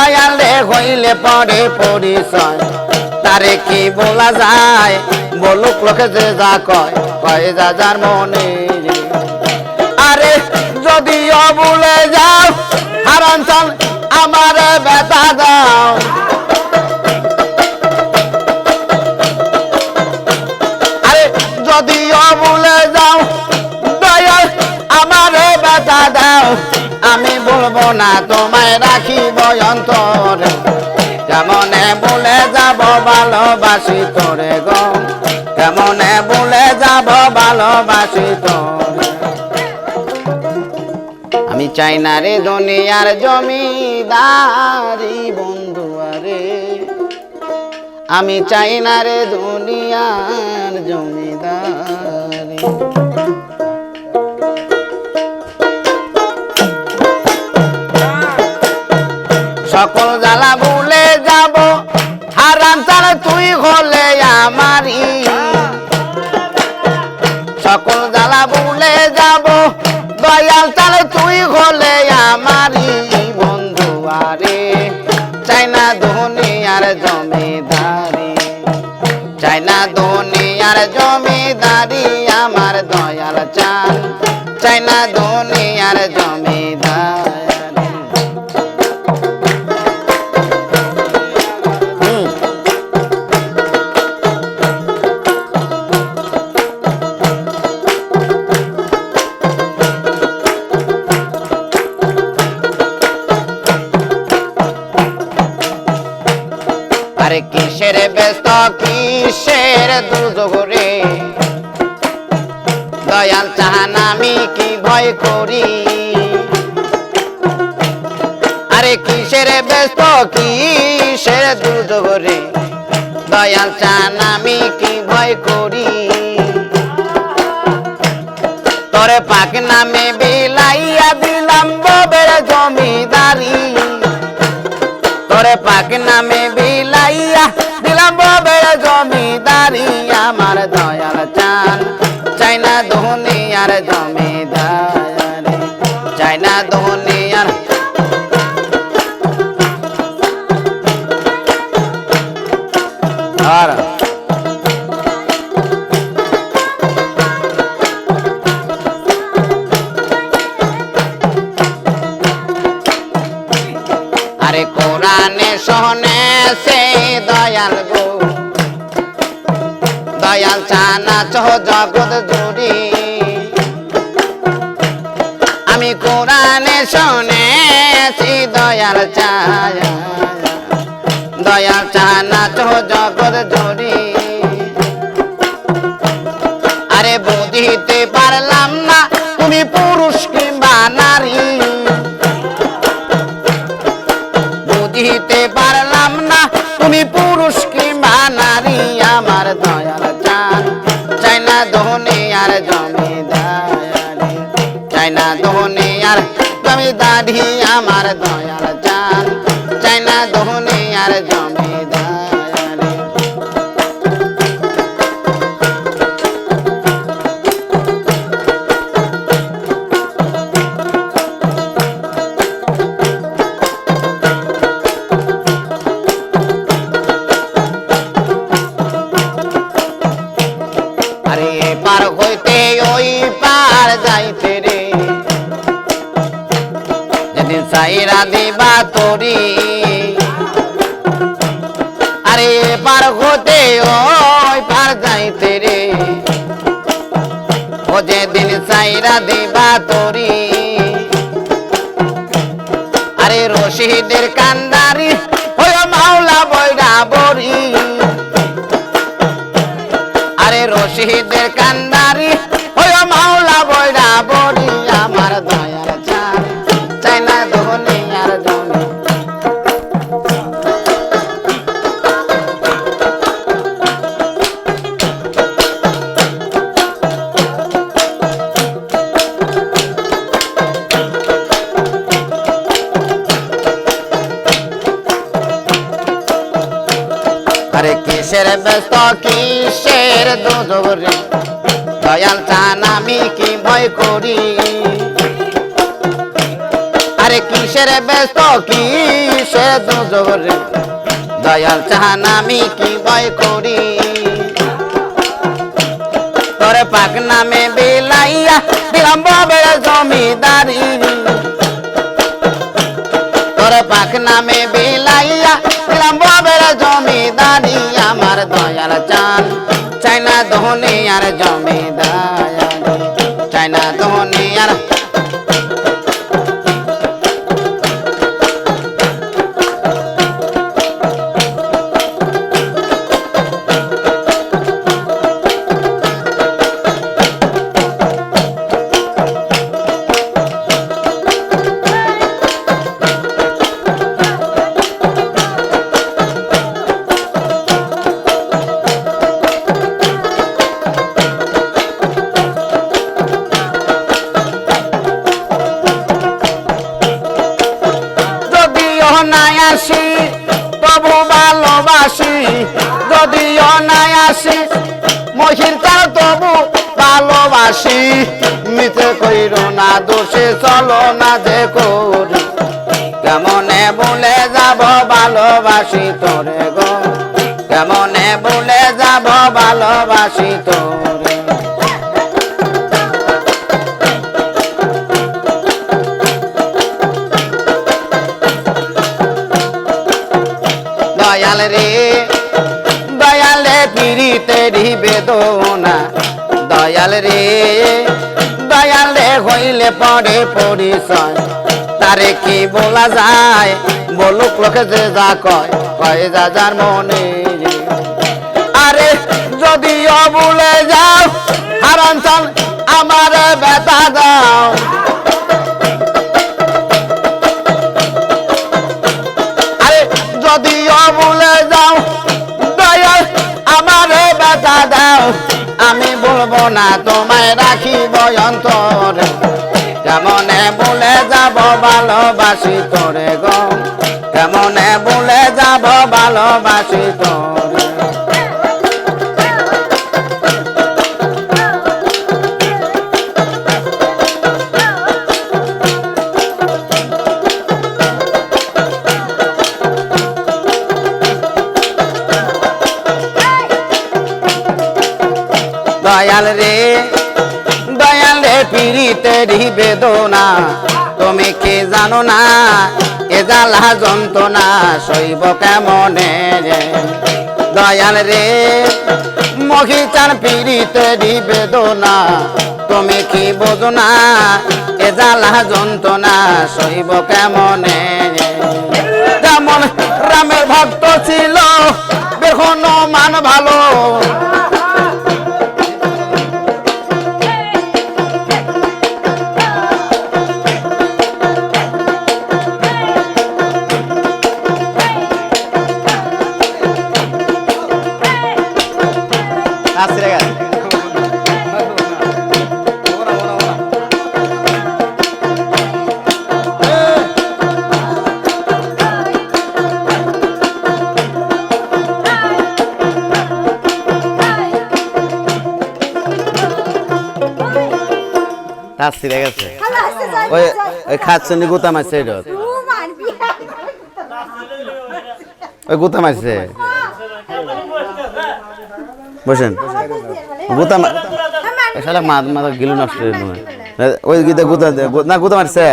দয়াল হইলে পরে পরিচয়। তারে কি বলা যায়? বলুক লোকে যে যা কয় কয় যা যার মনে। আরে যদিও ভুলে যাও হারাঞ্চল আমারে ব্যথা দাও। আরে যদিও ভুলে যাও, দয়াল আমারে ব্যথা দাও। আমি বলব না তোমায়। রাখিব অন্তরে। কেমনে বলে যাব ভালোবাসি তোরে গো? কেমনে বলে যাব ভালোবাসি তোরে? আমি চাই না রে দুনিয়ার জমিদারি বন্ধু আরে। আমি চাই না রে দুনিয়ার জমিদারি। দয়াল তার তুই হলে আমারই বন্ধু, আরে। চাই না দুনিয়ার জমিদারি। চাই না দুনিয়ার জমিদারি, আমার দয়াল চান। চাই না দুনিয়ার আরে কিসের ব্যস্ত, কিসের দুজগরে দয়াল চাহান, আমি কি ভয় করি? আরে কিসের ব্যস্ত, কিসের দুজগরে দয়াল চান আমি কি ভয় করি? তোরে পাক নামে বিলাইয়া দিলাম ববের জমিদারি। তোরে পাক নামে জমিদারি আমার দয়াল চান। চাই না দুনিয়ার জমিদারি। চাই না দুনিয়ার আর আরে কোরআনে শোনে সে দয়াল গো। দয়াল চানা চহ জগৎ জুড়ি। আমি কোরআনে শুনেছি দয়াল চায় দয়াল চানা চহ জগৎ জুড়ি। আরে বুঝিতে পারলাম না, তুমি পুরুষ দয়াল চান। চাই না আর জমিদারি সাইরা দিবা তোরি। আরে পার হতে ওই পার যাইতে রে। ও যেদিন সাইরা দিবা তোরি। আরে রশিদের কান্দারি, ওই মাওলা বৈরা বরি। আরে রশিদের কান্দারি, ওই মাওলা বৈরা বড়ি আমার দয়ার কিসের ব্যস্ত, কিসের দুজরে দয়াল চান আমি কি ভয় করি? আরে কিসের ব্যস্ত, কিসের দুজরে দয়াল চাহান আমি কি ভয় করি? তোরে পাক নামে বিলাইয়া দিলাম বাবের জমিদারি। তোরে পাক নামে বিলাইয়া দিলাম ধনী আর জমিদারি আসি, তবু ভালোবাসি, যদিও নাই আসি, মহির তার তবু ভালোবাসি। মিছে কইর না, দোষে চলো না যে করি। কেমনে বলে যাব ভালোবাসি তোরে গো? কেমনে বলে যাব ভালোবাসি তোরে? দয়াল রে। দয়াল রে পিড়িতে বেদনা। দয়াল রে, দয়াল হইলে পরে পরিচয়। তারে কি বলা যায়? বলুক লোকে যে যা কয় কয় যা যার মনে। আরে যদিও ভুলে যাও হারাঞ্চল আমার ব্যথা দাও। না, তোমায় রাখিব অন্তরে। কেমনে বলে যাব ভালোবাসি তোরে গো? কেমনে বলে যাব ভালোবাসি তোরে? দয়াল রে দয়াল রে পিড়িতে বেদনা। তুমি কি জানো না, এ জ্বালা যন্ত্রণা শৈব কেমনে রে? দয়াল রে, মহিচার পিড়িতে বেদনা। তুমি কি বোঝো না, এ জ্বালা যন্ত্রণা শৈব কেমনে যেমন রামের ভক্ত ছিল তার ছিঁড়ে গেছে ওই ওই খাচ্ছে নি গুতা মারছে এটা ওই গুতা মারছে। বসেন। গুতা শালা গিলু নষ্ট ওই গীতা গুতা না গুতা মারছে।